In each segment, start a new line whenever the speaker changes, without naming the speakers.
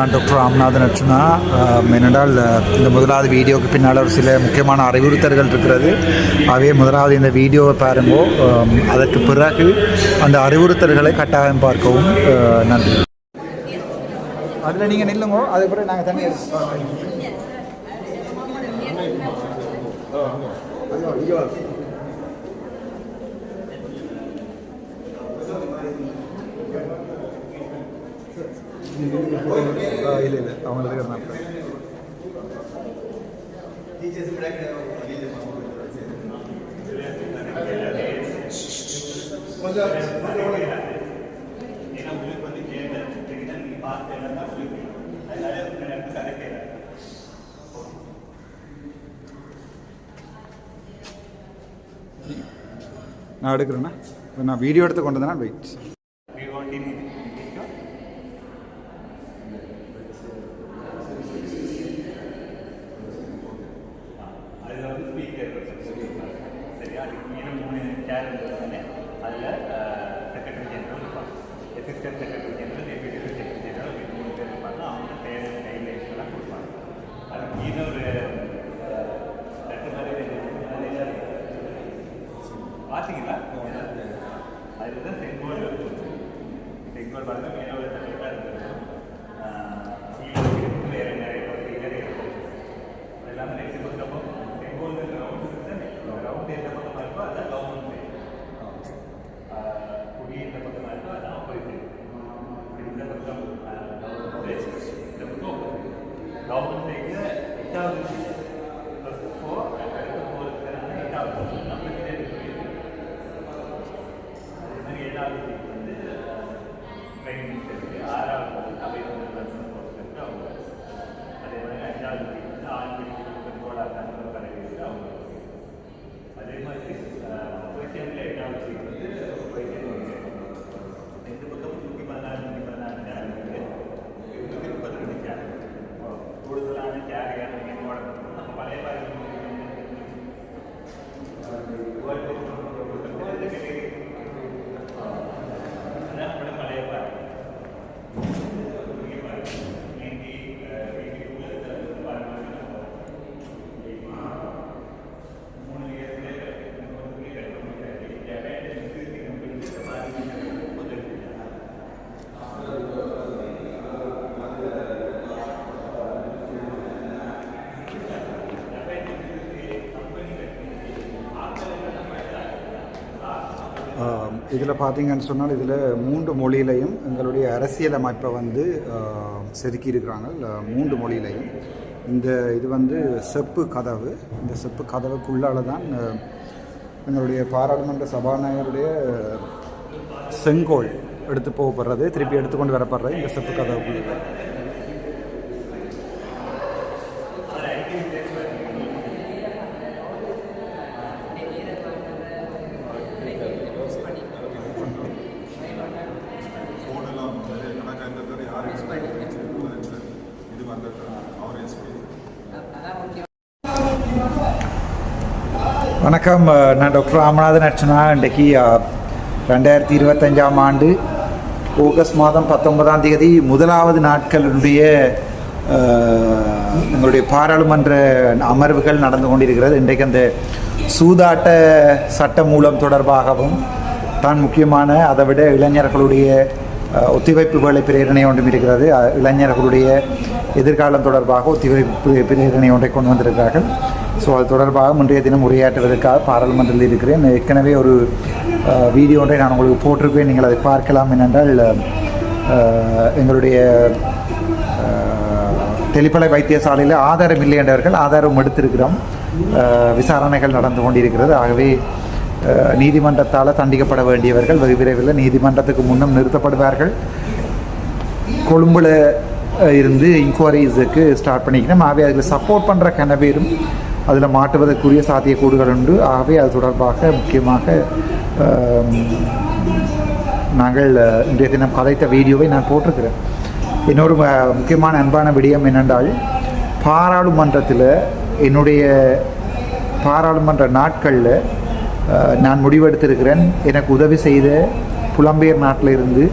நான் டாக்டர் ராம்நாதன் அர்ச்சனா என்னென்றால் இந்த முதலாவது வீடியோவுக்கு பின்னால் ஒரு சில முக்கியமான அறிவுறுத்தல்கள் இருக்கிறது. அவையே முதலாவது இந்த வீடியோவை பாருங்கோ. அதற்கு பிறகு அந்த அறிவுறுத்தல்களை கட்டாயம் பார்க்கவும் நன்றி. அதில் நீங்கள் நில்லுங்கோ. அதுக்கப்புறம் நாங்கள் தண்ணி இல்லை அவங்க அவங்களுக்கு நான் எடுக்கிறேன்னா நான் வீடியோ எடுத்து கொண்டு வந்தேன்னா வெயிட்
அதில் வந்து ஸ்பீக்கர் சரியா அதுக்கு மீது மூணு சேர் இருந்ததுனால அதில் செக்ரட்டரி ஜெனரல் இருப்பாங்க assistant secretary general deputy secretary general இப்படி மூணு பேர் இருப்பாங்க அவங்க தேவையான கைட்லைன்ஸ் எல்லாம் கொடுப்பாங்க அதுக்கு மீது ஒரு அஹ், ரெண்டு மாதிரி பார்த்தீங்களா அதில் தான் செங்கோல் செங்கோல் பார்த்தா மேலே ஒரு தனியாக இருந்தது கீழே இருக்கு, வேறு நிறைய ப்ரொசீஜர் இருக்கும் எல்லாமே நெக்ஸ்ட் பக்கம் செங்கோல் ரவுண்ட் ரவுண்ட் எந்த பக்கமாக இருக்கோ அதான் கவர்மெண்ட் குடி எந்த பக்கமாக இருக்கோ அதான் ஆப்போசிட் இந்த பக்கம் கவர்மெண்ட் இந்த பக்கம் கவர்மெண்ட் சைடில் எட்டாவது ப்ளஸ் ஃபோர் அடுத்த ஃபோர் இருக்கிறாங்க எட்டாவது நம்ம கிட்டே இருக்கு அதே மாதிரி ஏழாவது சீட் வந்து பிரைம் மினிஸ்டருக்கு ஆறாவது வந்து அவை வந்து பிரசிடன்ட் போஸ்டருக்கு அவங்க அதே மாதிரி
இதில் பார்த்தீங்கன்னு சொன்னால் இதில் மூன்று மொழியிலையும் எங்களுடைய அரசியல் அமைப்பை வந்து ஆஹ், செதுக்கி இருக்கிறாங்க மூன்று மொழியிலையும். இந்த இது வந்து செப்பு கதவு. இந்த செப்பு கதவுக்குள்ளால தான் எங்களுடைய பாராளுமன்ற சபாநாயகருடைய செங்கோல் எடுத்து போகப்படுறது திருப்பி எடுத்துக்கொண்டு வரப்படுறது இந்த செப்பு கதவுக்குள்ள வணக்கம் நான் டாக்டர் ராமநாதன் அர்ச்சனா. இன்றைக்கு ரெண்டாயிரத்தி இருபத்தஞ்சாம் ஆண்டு ஆகஸ்ட் மாதம் பத்தொன்பதாம் தேதி முதலாவது நாட்களுடைய எங்களுடைய பாராளுமன்ற அமர்வுகள் நடந்து கொண்டிருக்கிறது. இன்றைக்கு அந்த சூதாட்ட சட்ட மூலம் தொடர்பாகவும் தான் முக்கியமான அதை விட இளைஞர்களுடைய ஒத்திவைப்புகளை ஒத்திவைப்பு வேலை பிரேரணை ஒன்றும் இருக்கிறது. இளைஞர்களுடைய எதிர்காலம் தொடர்பாக ஒத்திவைப்பு பிரிவினை ஒன்றை கொண்டு வந்திருக்கிறார்கள். ஸோ அது தொடர்பாக முன்றைய தினம் உரையாற்றுவதற்காக பாராளுமன்றத்தில் இருக்கிறேன். ஏற்கனவே ஒரு வீடியோ ஒன்றை நான் உங்களுக்கு போட்டிருப்பேன். நீங்கள் அதை பார்க்கலாம். என்னென்றால் எங்களுடைய தெளிப்பலை வைத்தியசாலையில் ஆதாரம் இல்லை என்றவர்கள் ஆதாரம் எடுத்திருக்கிறோம். விசாரணைகள் நடந்து கொண்டிருக்கிறது. ஆகவே நீதிமன்றத்தால் தண்டிக்கப்பட வேண்டியவர்கள் வெகு விரைவில் நீதிமன்றத்துக்கு முன்னும் நிறுத்தப்படுவார்கள். கொழும்புல இருந்து இன்கொயரிஸுக்கு ஸ்டார்ட் பண்ணிக்கணும் ஆகவே அதில் சப்போர்ட் பண்ணுற கனவேரும் அதில் மாட்டுவதற்குரிய சாத்தியக்கூறுகள் உண்டு. ஆகவே அது தொடர்பாக முக்கியமாக நாங்கள் இன்றைய தினம் கதைத்த வீடியோவை நான் போட்டிருக்கிறேன். இன்னொரு முக்கியமான அன்பான விடயம் என்னென்றால் பாராளுமன்றத்தில் என்னுடைய பாராளுமன்ற நாட்களில் நான் முடிவெடுத்திருக்கிறேன். எனக்கு உதவி செய்த புலம்பெயர் நாட்டில் இருந்து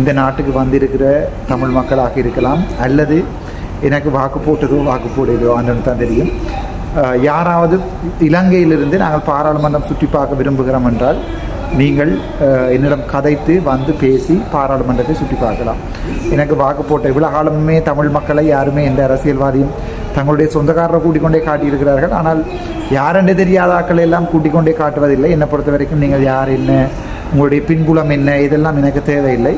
இந்த நாட்டுக்கு வந்திருக்கிற தமிழ் மக்களாக இருக்கலாம் அல்லது எனக்கு வாக்கு போட்டதோ வாக்கு போடலையோ அண்ணன் தான் தெரியும். யாராவது இலங்கையிலிருந்து நாங்கள் பாராளுமன்றம் சுற்றி பார்க்க விரும்புகிறோம் என்றால் நீங்கள் என்னிடம் கதைத்து வந்து பேசி பாராளுமன்றத்தை சுற்றி பார்க்கலாம். எனக்கு வாக்கு போட்ட இவ்வளோ காலமுமே தமிழ் மக்களை யாருமே எந்த அரசியல்வாதியும் தங்களுடைய சொந்தக்காரரை கூட்டிக்கொண்டே காட்டியிருக்கிறார்கள். ஆனால் யாரென்று தெரியாத ஆக்களை எல்லாம் கூட்டிக்கொண்டே காட்டுவதில்லை. என்னை பொறுத்த வரைக்கும் நீங்கள் யார் என்ன உங்களுடைய பின்புலம் என்ன இதெல்லாம் எனக்கு தேவையில்லை.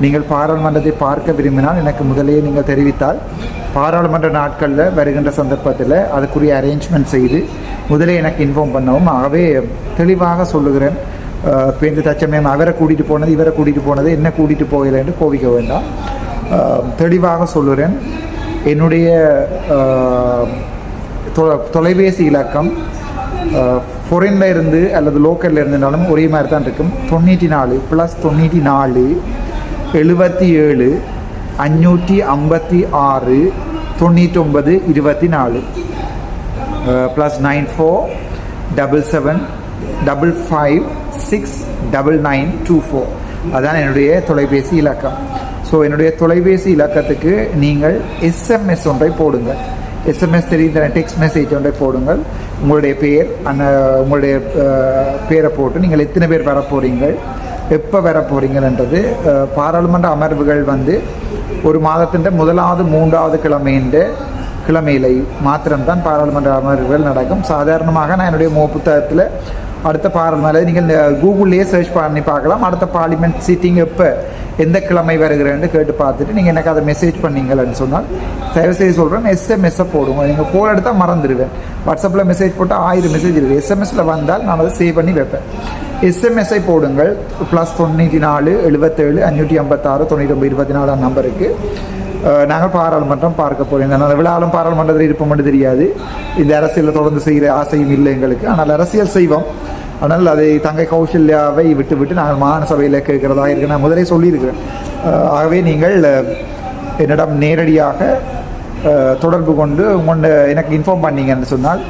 நீங்கள் பாராளுமன்றத்தை பார்க்க விரும்பினால் எனக்கு முதலே நீங்கள் தெரிவித்தால் பாராளுமன்ற நாட்களில் வருகின்ற சந்தர்ப்பத்தில் அதுக்குரிய அரேஞ்ச்மெண்ட் செய்து முதலே எனக்கு இன்ஃபார்ம் பண்ணவும். ஆகவே தெளிவாக சொல்லுகிறேன். அஹ், தச்சமயம் அவரை கூட்டிகிட்டு போனது இவரை கூட்டிகிட்டு போனது என்ன கூட்டிகிட்டு போகலை என்று கோபிக்க வேண்டாம். தெளிவாக சொல்லுகிறேன். என்னுடைய தொ- தொலைபேசி இலக்கம் ஃபொரின்ல இருந்து அல்லது லோக்கலில் இருந்துனாலும் ஒரே மாதிரி தான் இருக்கும். தொண்ணூற்றி நாலு ப்ளஸ் தொண்ணூற்றி நாலு எழுபத்தி ஏழு அஞ்சூற்றி ஐம்பத்தி ஆறு தொண்ணூற்றொம்பது இருபத்தி நாலு plus nine four double seven double five six double nine two four அதான் என்னுடைய தொலைபேசி இலக்கம் ஸோ என்னுடைய தொலைபேசி இலக்கத்துக்கு நீங்கள் எஸ்எம்எஸ் ஒன்றை போடுங்கள் எஸ்எம்எஸ் தெரிந்த டெக்ஸ்ட் மெசேஜ் ஒன்றை போடுங்கள் உங்களுடைய பேர் அந்த உங்களுடைய பேரை போட்டு நீங்கள் எத்தனை பேர் வர போகிறீங்கள் எப்போ வர போகிறீங்கன்றது பாராளுமன்ற அமர்வுகள் வந்து ஒரு மாதத்தின் முதலாவது மூன்றாவது கிழமைன்ற கிழமையிலை மாத்திரம்தான் பாராளுமன்ற அமர்வுகள் நடக்கும். சாதாரணமாக நான் என்னுடைய மோ புத்தகத்தில் அடுத்த பாராளுமன்ற நீங்கள் இந்த கூகுள்லேயே சர்ச் பண்ணி பார்க்கலாம். அடுத்த பார்லிமெண்ட் சீட்டிங் எப்போ எந்த கிழமை வருகிறேன்னு கேட்டு பார்த்துட்டு நீங்கள் எனக்கு அதை மெசேஜ் பண்ணீங்கன்னு சொன்னால் தயவு செய்து சொல்கிறேன் எஸ்எம்எஸ்ஸை போடுங்க. நீங்கள் ஃபோன் எடுத்தால் மறந்துடுவேன். வாட்ஸ்அப்பில் மெசேஜ் போட்டால் ஆயிரம் மெசேஜ் இருக்குது எஸ்எம்எஸில் வந்தால் நான் அதை சேவ் பண்ணி வைப்பேன். எஸ்எம்எஸ்ஐ போடுங்கள். ப்ளஸ் தொண்ணூற்றி நாலு எழுபத்தேழு அஞ்சூற்றி ஐம்பத்தாறு தொண்ணூற்றி ஒம்பது இருபத்தி நாலாம் நம்பருக்கு நாங்கள் பாராளுமன்றம் பார்க்க போகிறோம் இந்த விழாலும் பாராளுமன்றத்தில் இருப்போம்னு தெரியாது. இந்த அரசியலில் தொடர்ந்து செய்கிற ஆசையும் இல்லை எங்களுக்கு. ஆனால் அரசியல் செய்வோம். ஆனால் அதை தங்கை கௌசல்யாவை விட்டு விட்டு நாங்கள் மாகாண கேட்கிறதாக இருக்கு. நான் முதலே சொல்லியிருக்கிறேன். ஆகவே நீங்கள் என்னிடம் நேரடியாக தொடர்பு கொண்டு உங்கள்கிட்ட எனக்கு இன்ஃபார்ம் பண்ணீங்கன்னு சொன்னால்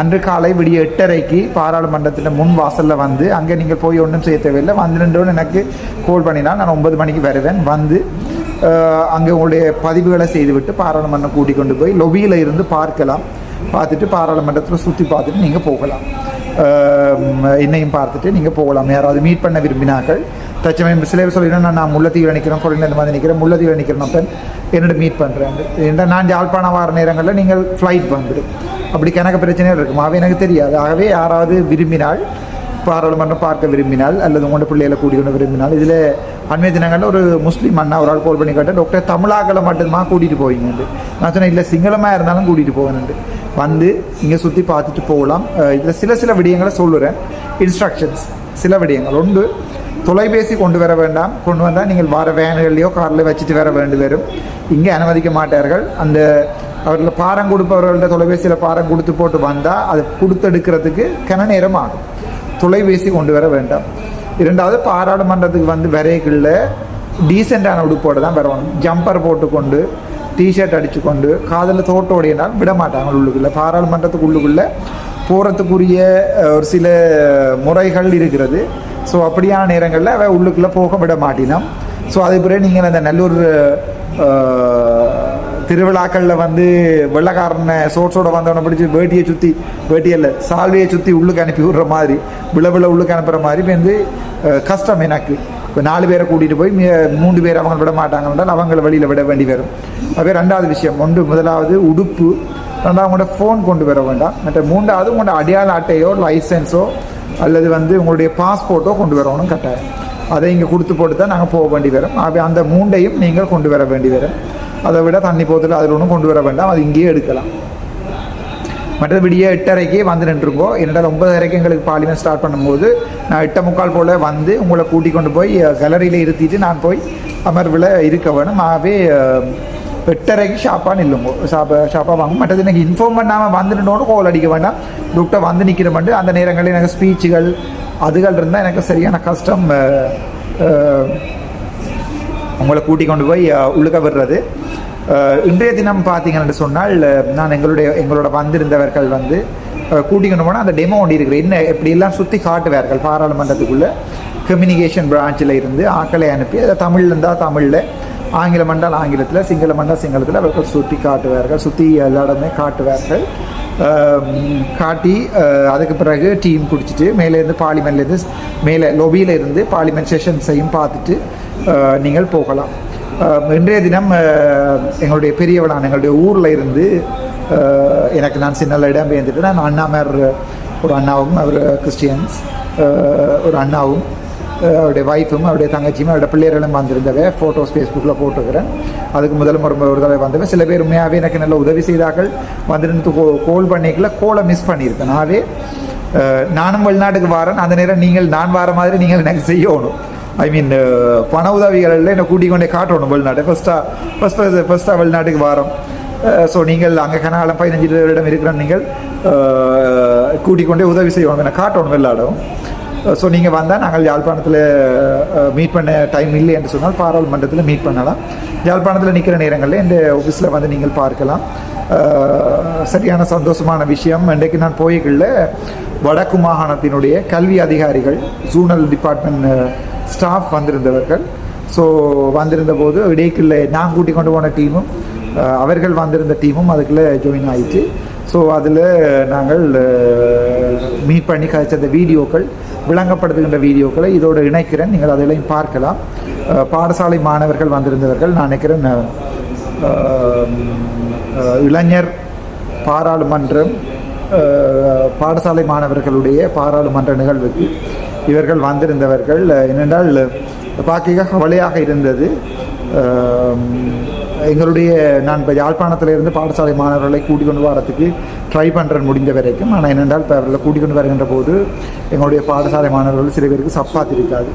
அன்று காலை விடிய எட்டரைக்கு பாராளுமன்றத்தில் முன் வாசலில் வந்து அங்கே நீங்கள் போய் ஒன்றும் செய்ய தேவையில்லை. வந்து நின்றோன்னு எனக்கு கால் பண்ணினால் நான் ஒன்பது மணிக்கு வருவேன். வந்து அங்கே உங்களுடைய பதிவுகளை செய்துவிட்டு பாராளுமன்றம் கூட்டிக் கொண்டு போய் லொபியில் இருந்து பார்க்கலாம். பார்த்துட்டு பாராளுமன்றத்தில் சுற்றி பார்த்துட்டு நீங்கள் போகலாம். என்னையும் பார்த்துட்டு நீங்கள் போகலாம். யாராவது மீட் பண்ண விரும்பினாக்கள் தச்சமயம் சில பேர் சொல்லிடுறேன் நான் முள்ளத்தீவில் நிற்கிறேன் கொடையில் இந்த மாதிரி நிற்கிறேன் முள்ளத்தீவில் நிற்கிறேன் அப்போ என்னோட மீட் பண்ணுறேன் ஏன்னா நான் யாழ்ப்பாணம் வார நேரங்களில் நீங்கள் ஃப்ளைட் வந்துடும் அப்படி கணக்கு பிரச்சனைகள் இருக்கும். ஆகவே எனக்கு தெரியாது. ஆகவே யாராவது விரும்பினால் பாராளுமன்றம் பார்க்க விரும்பினால் அல்லது உங்களோட பிள்ளைகளை கூட்டிக்கொண்டு விரும்பினால் இதில் அண்மைய தினங்களில் ஒரு முஸ்லீம் அண்ணா ஒரு ஆள் கால் பண்ணி கேட்டேன். டாக்டர் தமிழாக்களை மட்டுமா கூட்டிகிட்டு போவீங்கண்டு நான் சொன்னேன் இல்லை சிங்களமாக இருந்தாலும் கூட்டிகிட்டு போவேன்ட்டு வந்து இங்கே சுற்றி பார்த்துட்டு போகலாம். இதில் சில சில விடயங்களை சொல்லுறேன். இன்ஸ்ட்ரக்ஷன்ஸ் சில விடயங்கள். ஒன்று தொலைபேசி கொண்டு வர வேண்டாம். கொண்டு வந்தால் நீங்கள் வர வேன்கள்லையோ காரில் வச்சுட்டு வர வேண்டி வரும். இங்கே அனுமதிக்க மாட்டார்கள். அந்த அவர்கள் பாரம் கொடுப்பவர்கள்ட்ட தொலைபேசியில் பாரம் கொடுத்து போட்டு வந்தால் அதை கொடுத்தெடுக்கிறதுக்கு கன நேரம் ஆகும். தொலைபேசி கொண்டு வர வேண்டாம். இரண்டாவது பாராளுமன்றத்துக்கு வந்து வரைகளில் டீசெண்டான உடுப்போடு தான் வரணும். ஜம்பர் போட்டுக்கொண்டு டிஷர்ட் அடிச்சுக்கொண்டு காதில் தோட்டோடையினால் விட மாட்டாங்க உள்ளுக்குள்ளே. பாராளுமன்றத்துக்கு உள்ளுக்குள்ளே போகிறதுக்குரிய ஒரு சில முறைகள் இருக்கிறது. ஸோ அப்படியான நேரங்களில் அவள் உள்ளுக்குள்ளே போக விட மாட்டினோம் ஸோ அதே பிறகு நீங்கள் அந்த நல்லூர் திருவிழாக்களில் வந்து வெள்ளக்காரனை சோட்ஸோட வந்தவனை பிடிச்சி வேட்டியை சுற்றி வேட்டியில் சால்வையை சுற்றி உள்ளுக்கு அனுப்பி விடுற மாதிரி விழ விழ உள்ளுக்கு அனுப்புகிற மாதிரி வந்து கஷ்டம் எனக்கு. இப்போ நாலு பேரை கூட்டிகிட்டு போய் மூன்று பேர் அவங்க விட மாட்டாங்க என்றால் அவங்கள வழியில் விட வேண்டி வரும். அப்போ ரெண்டாவது விஷயம். ஒன்று முதலாவது உடுப்பு. ரெண்டாவது உங்களோட ஃபோன் கொண்டு வர வேண்டாம். மற்ற மூன்றாவது உங்களோட அடையாள அட்டையோ லைசன்ஸோ அல்லது வந்து உங்களுடைய பாஸ்போர்ட்டோ கொண்டு வரணும் கட்டாயம். அதை இங்கே கொடுத்து போட்டு தான் நாங்கள் போக வேண்டி வரும். அப்போ அந்த மூண்டையும் நீங்கள் கொண்டு வர வேண்டி வரும். அதை விட தண்ணி போத்தில் அதில் ஒன்றும் கொண்டு வர வேண்டாம். அது இங்கேயே எடுக்கலாம். மற்றபடியே விடிய எட்டரைக்கு வந்து நின்றுங்கோ. என்னிடம் ஒன்பதரைக்கு எங்களுக்கு பாலிமர் ஸ்டார்ட் பண்ணும்போது நான் எட்ட முக்கால் போல் வந்து உங்களை கூட்டி கொண்டு போய் கேலரியில் இருத்திட்டு நான் போய் அமர்வில் இருக்க வேணும். ஆகவே எட்டரைக்கு ஷாப்பாக நில்லுங்கோ. ஷாப்பை ஷாப்பாக வாங்க மற்றது எனக்கு இன்ஃபார்ம் பண்ணாமல் வந்துட்டோன்னு கோல் அடிக்க வேண்டாம். டாக்டர் வந்து நிற்கிற மட்டும் அந்த நேரங்களில் எனக்கு ஸ்பீச்சுகள் அதுகள் இருந்தால் எனக்கு சரியான கஷ்டம் உங்களை கூட்டிக் கொண்டு போய் உழுக விடுறது. இன்றைய தினம் பார்த்தீங்கன்னு சொன்னால் நான் எங்களுடைய எங்களோட வந்திருந்தவர்கள் வந்து கூட்டிக்கொண்டு போனால் அந்த டெமோ ஒன்று இருக்குது. என்ன எப்படியெல்லாம் சுற்றி காட்டுவார்கள் பாராளுமன்றத்துக்குள்ளே? கம்யூனிகேஷன் பிரான்ச்சில் இருந்து ஆக்களை அனுப்பி அதை தமிழ் இருந்தால் தமிழில் ஆங்கிலம் என்றால் ஆங்கிலத்தில் சிங்களம் என்றால் சிங்களத்தில் அவர்கள் சுற்றி காட்டுவார்கள் சுற்றி எல்லா இடமே காட்டுவார்கள். காட்டி அதுக்கு பிறகு டீம் குடிச்சிட்டு மேலேருந்து பார்லிமெண்ட்லேருந்து மேலே லொபியில் இருந்து பார்லிமெண்ட் செஷன்ஸையும் பார்த்துட்டு நீங்கள் போகலாம். இன்றைய தினம் எங்களுடைய பெரியவளான எங்களுடைய ஊரில் இருந்து எனக்கு நான் சின்ன இடம் பெயர்ந்துட்டு நான் அண்ணாமர் ஒரு அண்ணாவும் அவர் கிறிஸ்டியன்ஸ் ஒரு அண்ணாவும் அவருடைய ஒய்ஃபும் அவருடைய தங்கச்சியும் அவருடைய பிள்ளைகளும் வந்திருந்தவை ஃபோட்டோஸ் ஃபேஸ்புக்கில் போட்டுக்கிறேன் அதுக்கு முதல் முறை ஒரு தடவை வந்தவன். சில பேர் உண்மையாகவே எனக்கு நல்ல உதவி செய்தார்கள். வந்திருந்து கோல் பண்ணிக்கல. கோலை மிஸ் பண்ணியிருக்கேன். நாவே நானும் வெளிநாட்டுக்கு வரேன். அந்த நேரம் நீங்கள் நான் வர மாதிரி நீங்கள் எனக்கு செய்யணும். ஐ மீன் பண உதவிகளில் என்னை கூட்டிக் கொண்டே காட்டணும் வெளிநாடு. ஃபஸ்ட்டாக ஃபஸ்ட் ஃபஸ்ட் ஃபஸ்ட்டாக வெளிநாட்டுக்கு வாரம். ஸோ நீங்கள் அங்கே கனாலம் பதினஞ்சு வருடம் இருக்கிற நீங்கள் கூட்டிக் கொண்டே உதவி செய்வாங்க என்னை காட்டணும் வெளிநாடும். ஸோ நீங்கள் வந்தால் நாங்கள் யாழ்ப்பாணத்தில் மீட் பண்ண டைம் இல்லை என்று சொன்னால் பாராளுமன்றத்தில் மீட் பண்ணலாம். யாழ்ப்பாணத்தில் நிற்கிற நேரங்களில் என் ஆஃபீஸில் வந்து நீங்கள் பார்க்கலாம். சரியான சந்தோஷமான விஷயம். இன்றைக்கு நான் போய்களில் வடக்கு மாகாணத்தினுடைய கல்வி அதிகாரிகள் ஜூனல் டிபார்ட்மெண்ட் ஸ்டாஃப் வந்திருந்தவர்கள். ஸோ வந்திருந்த போது இடைக்குள்ள நான் கூட்டி கொண்டு போன டீமும் அவர்கள் வந்திருந்த டீமும் அதுக்குள்ளே ஜாயின் ஆயிடுச்சு ஸோ அதில் நாங்கள் மீட் பண்ணி கழிச்ச அந்த வீடியோக்கள் விளங்கப்படுத்துகின்ற வீடியோக்களை இதோடு இணைக்கிறேன். நீங்கள் அதிலையும் பார்க்கலாம். பாடசாலை மாணவர்கள் வந்திருந்தவர்கள் நான் நினைக்கிறேன் இளைஞர் பாராளுமன்றம் பாடசாலை மாணவர்களுடைய பாராளுமன்ற நிகழ்வுக்கு இவர்கள் வந்திருந்தவர்கள். ஏனென்றால் என்னென்றால் பார்க்க கவலையாக இருந்தது. எங்களுடைய நான் இப்போ யாழ்ப்பாணத்தில் இருந்து பாடசாலை மாணவர்களை கூட்டிக் கொண்டு வரத்துக்கு ட்ரை பண்ணுறேன் முடிந்த வரைக்கும். ஆனால் என்னென்றால் இப்போ அவர்களை கூட்டிக் கொண்டு வருகின்ற போது எங்களுடைய பாடசாலை மாணவர்கள் சில பேருக்கு சப்பாத்தி இருக்காது.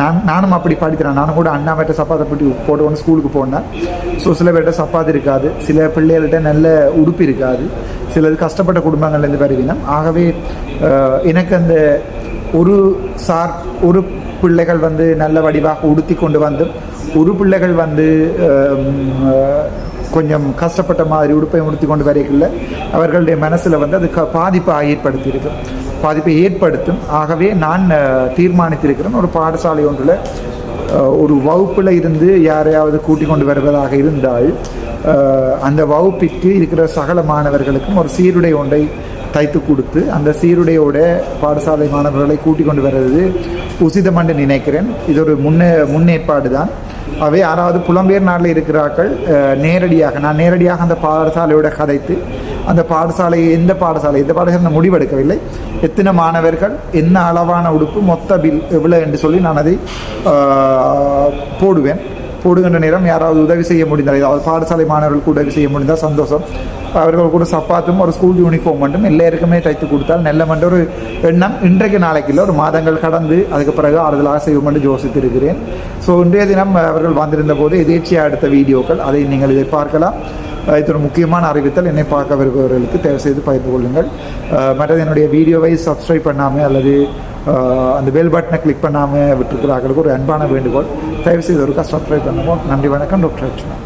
நான் நானும் அப்படி படிக்கிறேன். நானும் கூட அண்ணா மேட்ட சப்பாத்தை போட்டு போட்டு ஸ்கூலுக்கு போனேன். ஸோ சில பேர்கிட்ட சப்பாத்தி இருக்காது. சில பிள்ளைகள்கிட்ட நல்ல உடுப்பு இருக்காது. சிலது கஷ்டப்பட்ட குடும்பங்கள்லேருந்து வருவினம். ஆகவே எனக்கு அந்த ஒரு சார் ஒரு பிள்ளைகள் வந்து நல்ல வடிவாக உடுத்தி கொண்டு வந்து ஒரு பிள்ளைகள் வந்து கொஞ்சம் கஷ்டப்பட்ட மாதிரி உடுப்பை உடுத்தி கொண்டு வரைக்குள்ள அவர்களுடைய மனசில் வந்து அது க- பாதிப்பை ஏற்படுத்தியிருக்கு. பாதிப்பை ஏற்படுத்தும். ஆகவே நான் தீர்மானித்திருக்கிறேன். ஒரு பாடசாலை ஒன்றில் ஒரு வகுப்பில் இருந்து யாரையாவது கூட்டிக் கொண்டு வருவதாக இருந்தால் அந்த வகுப்பிற்கு இருக்கிற சகல மாணவர்களுக்கும் ஒரு சீருடை ஒன்றை தைத்து கொடுத்து அந்த சீருடையோட பாடசாலை மாணவர்களை கூட்டிக் கொண்டு வர்றது உசிதம் என்று நினைக்கிறேன். இது ஒரு முன்னே முன்னேற்பாடு தான். அவை யாராவது புலம்பெயர் நாட்டில் இருக்கிறார்கள் நேரடியாக நான் நேரடியாக அந்த பாடசாலையோட கதைத்து அந்த பாடசாலை எந்த பாடசாலை எந்த பாடசாலை நான் முடிவெடுக்கவில்லை. எத்தனை மாணவர்கள் என்ன அளவான உடுப்பு மொத்த பில் எவ்வளோ என்று சொல்லி நான் அதை போடுவேன். கூடுகின்ற நேரம் யாராவது உதவி செய்ய முடிந்தால் ஏதாவது பாடசாலை மாணவர்களுக்கு உதவி செய்ய முடிந்தால் சந்தோஷம். அவர்கள் கூட சப்பாத்தும் ஒரு ஸ்கூல் யூனிஃபார்ம் மட்டும் எல்லாருக்குமே தைத்து கொடுத்தால் நல்ல மன்ற ஒரு எண்ணம் இன்றைக்கு நாளைக்கு இல்லை ஒரு மாதங்கள் கடந்து அதுக்கு பிறகு ஆறுதலாக செய்வோம் என்று யோசித்திருக்கிறேன் ஸோ இன்றைய தினம் அவர்கள் வந்திருந்த போது எதேச்சியாக எடுத்த வீடியோக்கள் அதை நீங்கள் இதை பார்க்கலாம். இது ஒரு முக்கியமான அறிவித்தல். என்னை பார்க்க விரும்புபவர்களுக்கு தயவு செய்து பகிர்ந்து கொள்ளுங்கள். மற்றது என்னுடைய வீடியோவை சப்ஸ்கிரைப் பண்ணாமல் அல்லது அந்த பெல் பட்டனை கிளிக் பண்ணாமல் விட்டுருக்கிறார்களுக்கு ஒரு அன்பான வேண்டுகோள். தயவுசெய்து ஒருக்கா சப்ஸ்கிரைப் பண்ணுவோம். நன்றி வணக்கம் டாக்டர் அர்ச்சனா.